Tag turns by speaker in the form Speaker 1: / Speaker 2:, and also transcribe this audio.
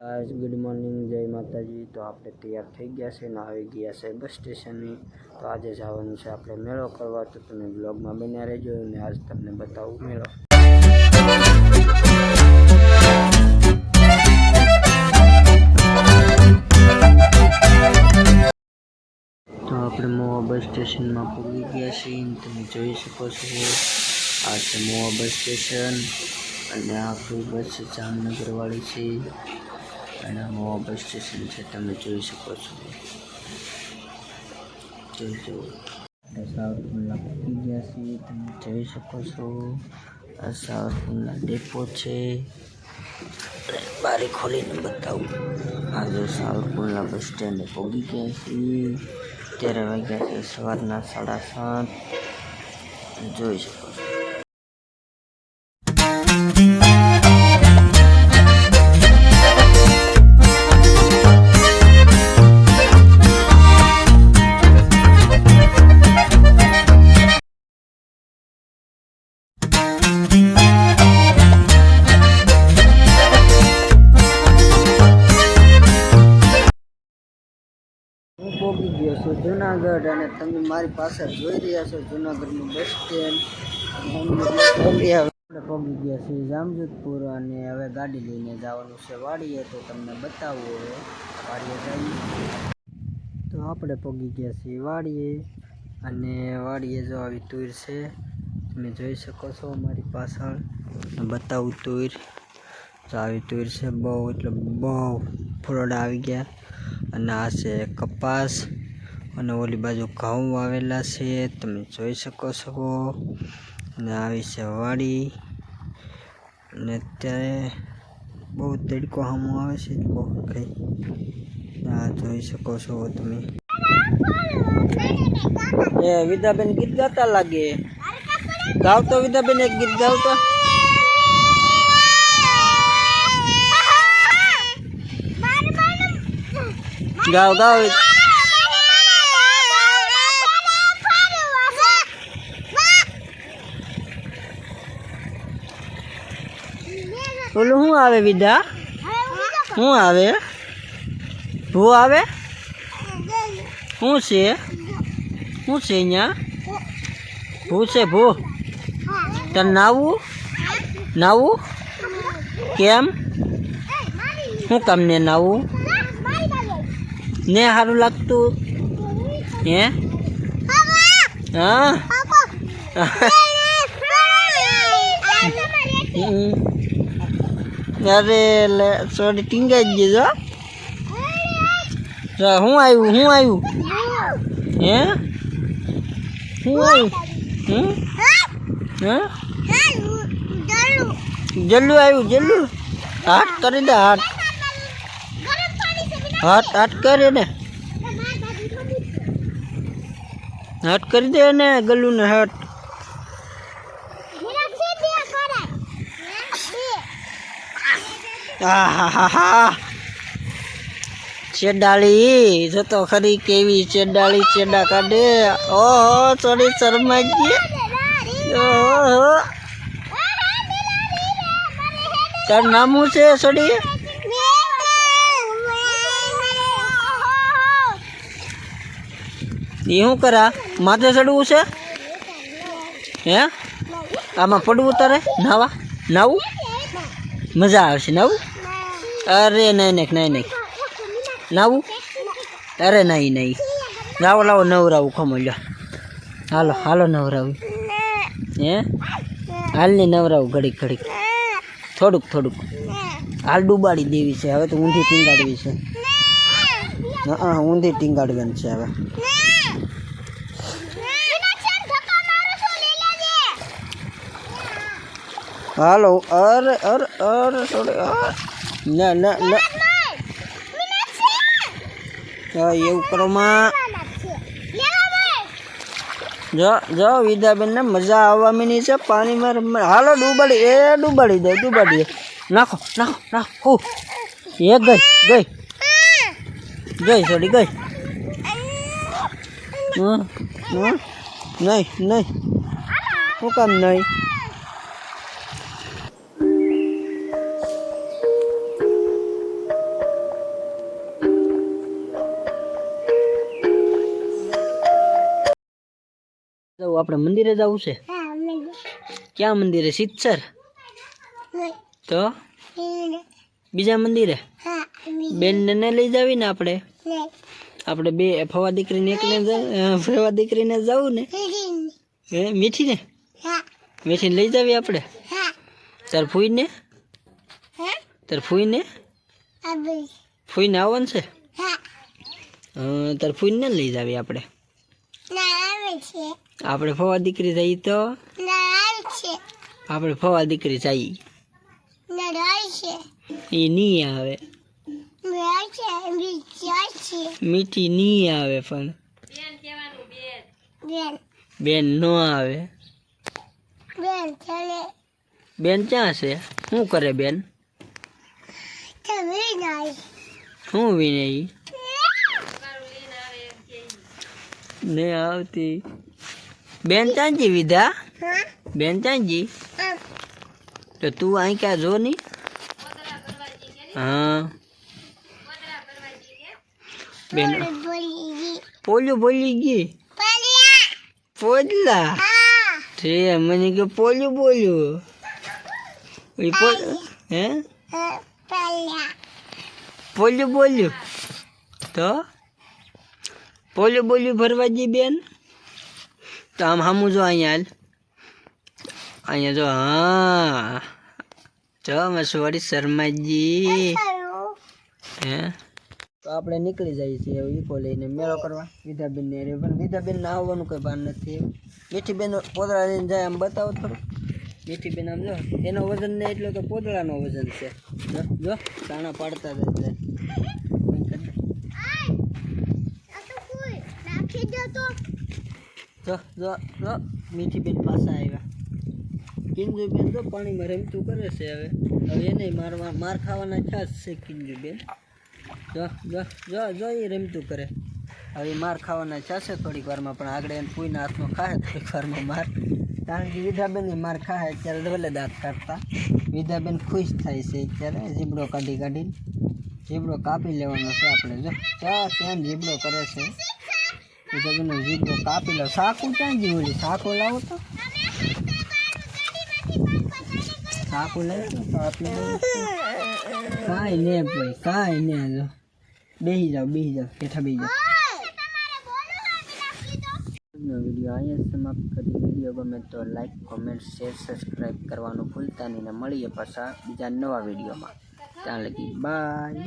Speaker 1: આજ good morning જય માતાજી તો આપણે તૈયાર થઈ ગયા છે ને આવી ગયા છે બસ સ્ટેશને તો આજે જવાનું છે આપણે મેળો કરવા, તો તમે બ્લોગમાં બન્યા રહેજો અને આજ તમને બતાવું મેળો. તો આપણે મોવા બસ સ્ટેશનમાં પહોંચી ગયા છીએ અને તમે જોઈ શકો છો. આ છે મોવા બસ સ્ટેશન અને આ આપણી બસ જામનગરવાળી છે. અને આ મોવા બસ સ્ટેશન છે, તમે જોઈ શકો છો. જોઈ જુઓ. આપણે સાવરકુંડલા પહોંચી ગયા છીએ તમે જોઈ શકો છો. આ સાવરકુંડલા ડેપો છે. બારી ખોલીને બતાવું. આ જો સાવરકુંડલા બસ સ્ટેન્ડે પહોંચી ગયા છીએ અત્યારે વાગ્યા છે, સવારના સાડા સાત. જોઈ શકો છો. છું જુનાગઢ અને તમે મારી પાસે જોઈ રહ્યા છો જુનાગઢનું બસ સ્ટેન્ડ પહોંચી ગયા છીએ જામજોધપુર અને હવે ગાડી લઈને જવાનું છે વાડીએ, તો તમને બતાવવું હવે. વાડીએ જઈએ. તો આપણે પહોંચી ગયા છીએ વાડીએ અને વાડીએ જો આવી તુર છે. તમે જોઈ શકો છો મારી પાછળ. બતાવું તુર. તો આવી તુર છે બહુ, એટલે બહુ ફૂલોડા આવી ગયા. અને આ છે કપાસ. અને ઓલી બાજુ ઘઉં વાવેલા છે, તમે જોઈ શકો છો. અને આવી છે વાડી. અને અત્યારે બહુ તડકો સામો આવે છે, બહુ કંઈ. આ જોઈ શકો છો તમે. એ વિદાબેન ગીત ગાતા લાગે. ગાવતો વિદાબેન એક ગીત ગાવતો. ગાવ ગાવ. ઓલું શું આવે વિદા? શું આવે? ભૂ આવે? શું છે? શું છે અહીંયા ભૂ છે ભૂ. તને નાવું? નાવું? કેમ? શું કામ ને નાવું? ને સારું લાગતું? હે? હા. અરે સોરી ટીંગાઈ જ જો, હું આવ્યું હું આવ્યું? હે? હું આવ્યું? હમ હા? જલ્લું આવ્યું, જલ્લું. હાથ કરી દે હાથ હાથ હાથ કરે ને હાથ કરી દે ને ગલ્લુ ને હાથ આહાહાહા. ચેડાળી જતો ખરી કેવી ચેડાળી ચેડા કાઢે. ઓહો થોડી શરમાઈ ગઈ ઓહો. તાર નામું છે સોડી એ શું કરા? માથે ચડવું છે? હે? આમાં પડવું તારે? નાવા? નાવું? મજા આવશે નવું અરે નહીં નહીં નહીં નહીં. નાવું અરે નહીં નહીં. લાવો લાવો નવરાવું ખમો લ્યો. હાલો હાલો નવરાવું. હે? હાલની નવરાવું ઘડીક ઘડીક. થોડુંક થોડુંક. હાલ ડૂબાડી દેવી છે. હવે તો ઊંધી ટીંગાડવી છે. હા ઊંધી ટીંગાડવાની છે હવે. હાલો અરે અરે અરે સોરી. ના ના ના. હા, એવું કરો માં. જો જો વિદ્યાબેન ને મજા આવવા મીની છે પાણીમાં રમવા. હાલો ડૂબાડી એ ડૂબાડી દે ડૂબાડી. દે નાખો નાખો નાખો. એ ગઈ ગઈ. ગઈ થોડી ગઈ. નહીં નહીં. શું કામ નહીં? આપણે મંદિરે જવું છે? ક્યાં મંદિરે? સિત્સર તો? બીજા મંદિરે? બેનને ન લઈ જાવી ને આપણે આપણે બે ફવા દીકરીને એકને ફવા દીકરીને જવું ને? હે મીઠીને? મીઠીને લઈ જાવી આપણે? તાર ફૂઈને? તાર ફૂઈને? ફૂઈને આવવાનું છે? તાર ફૂઈને લઈ જાવી આપણે? આપણે ફવા દીકરી થઈ તો? આપણે ફવા દીકરી જઈએ એ નહીં આવે. મીઠી નહીં આવે પણ. બેન નો આવે. બેન ક્યાં છે? શું કરે બેન? શું વિને નહીં આવતી. બેન ચાંજી વિધા બેન ચાંજી તો તું અહીં ક્યાં જો નહીં હા. બેન પોલું બોલી. ગઈ? પોદલા? છે મને કે પોલું બોલ્યું. હે. પોલું બોલ્યું. તો? પોલું બોલ્યું ભરવાજી બેન? તો આમ સામું જો અહીંયા અહીંયા જો હા જો મસવાડી શર્માજી હે તો આપણે નીકળી જઈએ છીએ ઈકો લઈને. મેળો કરવા. વિધાબેન ને પણ વિધાબેન ને આવવાનું કોઈ ભાન નથી મીઠી બેન પોદળા લઈને જાય, આમ બતાવો થોડું. મીઠી બેન આમ જો, એનો વજન ને એટલો તો પોદળાનો વજન છે. જો જો દાણા પાડતા જ જાય. જો જો જો મીઠી બેન પાછા આવ્યા. કિંજુબેન તો પાણીમાં રમતું કરે છે હવે. હવે એને મારવા, માર ખાવાના ખ્યાસ છે કિંજુબેન જો જો જો જો, એ રમતું કરે. હવે માર ખાવાના ચાશે થોડીક વારમાં, પણ આગળ એને કોઈના હાથમાં ખાય, થોડીક વારમાં માર. કારણ કે વિધાબેન માર ખાય અત્યારે ડબલે દાંત કાઢતા. વિધાબેન ખુશ થાય છે અત્યારે જીબડો કાઢી કાઢીને. જીબડો કાપી લેવાનો છે આપણે. જો ત્યાં જીબડો કરે છે? વિધાબેનનો જીબડો કાપી લો. સાકું ક્યાં જીવું ઓલી સાકું લાવો તો. સાકું લાવો તો આપણે કાંઈ ને ભાઈ, કાંઈ ને જો. બેસી જાઓ બેસી જાઓ બેઠા બેસી જાઓ. વીડિયો અહીંયા સમાપ્ત કરી વીડિયો ગમે તો લાઈક કોમેન્ટ શેર સબસ્ક્રાઈબ કરવાનું ભૂલતા નહીં મળીએ પાછા બીજા નવા વિડીયોમાં. ત્યાં લગી બાય